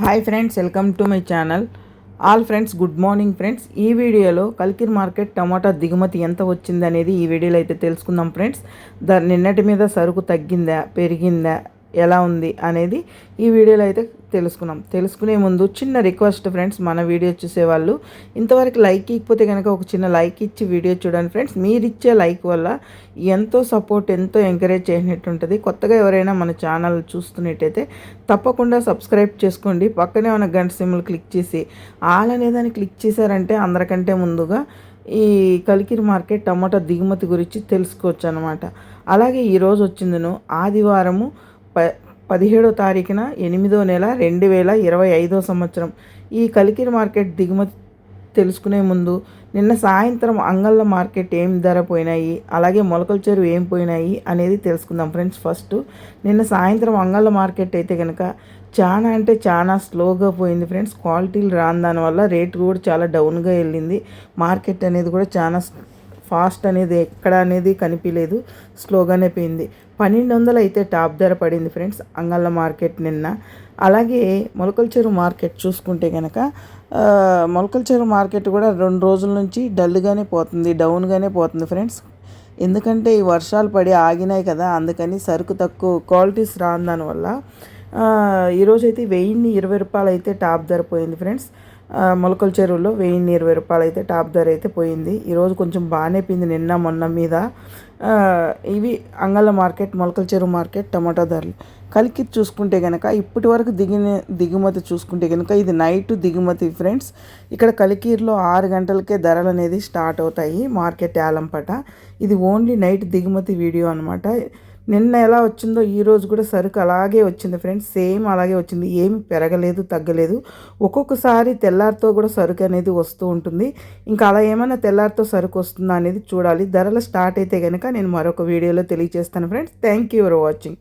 Hi friends welcome to my channel all friends good morning friends ఈ వీడియోలో కల్కిర్ market టమాటా దిగుమతి ఎంత వచ్చింది అనేది ఈ వీడియోలో అయితే తెలుసుకుందాం ఫ్రెండ్స్ ద నిన్నటి మీద సరుకు తగ్గిందా పెరిగిందా ఎలా ఉంది అనేది ఈ వీడియోలో అయితే తెలుసుకున్నాం. తెలుసుకునే ముందు చిన్న రిక్వెస్ట్ ఫ్రెండ్స్ మన వీడియో చూసేవాళ్ళు ఇంతవరకు లైక్ ఇకపోతే కనుక ఒక చిన్న లైక్ ఇచ్చి వీడియో చూడండి ఫ్రెండ్స్. మీరు ఇచ్చే లైక్ వల్ల ఎంతో సపోర్ట్ ఎంతో ఎంకరేజ్ చేసినట్టు ఉంటుంది. కొత్తగా ఎవరైనా మన ఛానల్ చూస్తున్నట్టయితే తప్పకుండా సబ్స్క్రైబ్ చేసుకోండి. పక్కనే ఉన్న గంట సిమ్లు క్లిక్ చేసి ఆల్ అనేదాన్ని క్లిక్ చేశారంటే అందరికంటే ముందుగా ఈ కలికిరి మార్కెట్ టమాటా దిగుమతి గురించి తెలుసుకోవచ్చు అనమాట అలాగే ఈరోజు వచ్చిందను ఆదివారము ప పదిహేడో తారీఖున ఎనిమిదో నెల రెండు వేల ఇరవై ఐదో సంవత్సరం. ఈ కలికిరి మార్కెట్ దిగుమతి తెలుసుకునే ముందు నిన్న సాయంత్రం అంగళ్ళ మార్కెట్ ఏం ధర పోయినాయి అలాగే మొలకల చెరువు ఏం పోయినాయి అనేది తెలుసుకుందాం ఫ్రెండ్స్ ఫస్ట్. నిన్న సాయంత్రం అంగళ్ళ మార్కెట్ అయితే కనుక చాలా అంటే చాలా స్లోగా పోయింది ఫ్రెండ్స్. క్వాలిటీలు రాని దానివల్ల రేటు కూడా చాలా డౌన్గా వెళ్ళింది. మార్కెట్ అనేది కూడా చాలా ఫాస్ట్ అనేది ఎక్కడ అనేది కనిపించలేదు స్లోగానే పోయింది. పన్నెండు వందలు అయితే టాప్ ధర పడింది ఫ్రెండ్స్ అంగళ్ళ మార్కెట్ నిన్న. అలాగే మొలకల చెరువు మార్కెట్ చూసుకుంటే కనుక మొలకల చెరువు మార్కెట్ కూడా రెండు రోజుల నుంచి డల్గానే పోతుంది డౌన్గానే పోతుంది ఫ్రెండ్స్. ఎందుకంటే ఈ వర్షాలు పడి ఆగినాయి కదా అందుకని సరుకు తక్కువ క్వాలిటీస్ రాని దానివల్ల ఈరోజైతే వెయ్యిన్ని ఇరవై రూపాయలు అయితే టాప్ ధర పోయింది ఫ్రెండ్స్. మొలకల చెరువులో వెయ్యి ఇరవై రూపాయలు అయితే టాప్ ధర అయితే పోయింది. ఈరోజు కొంచెం బాగానే పింది నిన్న మొన్న మీద. ఇవి అంగళ్ళ మార్కెట్ మొలకల చెరువు మార్కెట్ టమాటా ధరలు. కలికి చూసుకుంటే కనుక ఇప్పటి వరకు దిగిన దిగుమతి చూసుకుంటే కనుక ఇది నైట్ దిగుమతి ఫ్రెండ్స్. ఇక్కడ కలికీర్లో ఆరు గంటలకే ధరలు అనేది స్టార్ట్ అవుతాయి మార్కెట్ యాలంపట. ఇది ఓన్లీ నైట్ దిగుమతి వీడియో అనమాట నిన్న ఎలా వచ్చిందో ఈరోజు కూడా సరుకు అలాగే వచ్చింది ఫ్రెండ్స్ సేమ్ అలాగే వచ్చింది. ఏమి పెరగలేదు తగ్గలేదు. ఒక్కొక్కసారి తెల్లారితో కూడా సరుకు అనేది వస్తూ ఉంటుంది. ఇంకా అలా ఏమైనా తెల్లారితో సరుకు వస్తుందా అనేది చూడాలి. ధరలు స్టార్ట్ అయితే కనుక నేను మరొక వీడియోలో తెలియజేస్తాను friends. Thank you for watching.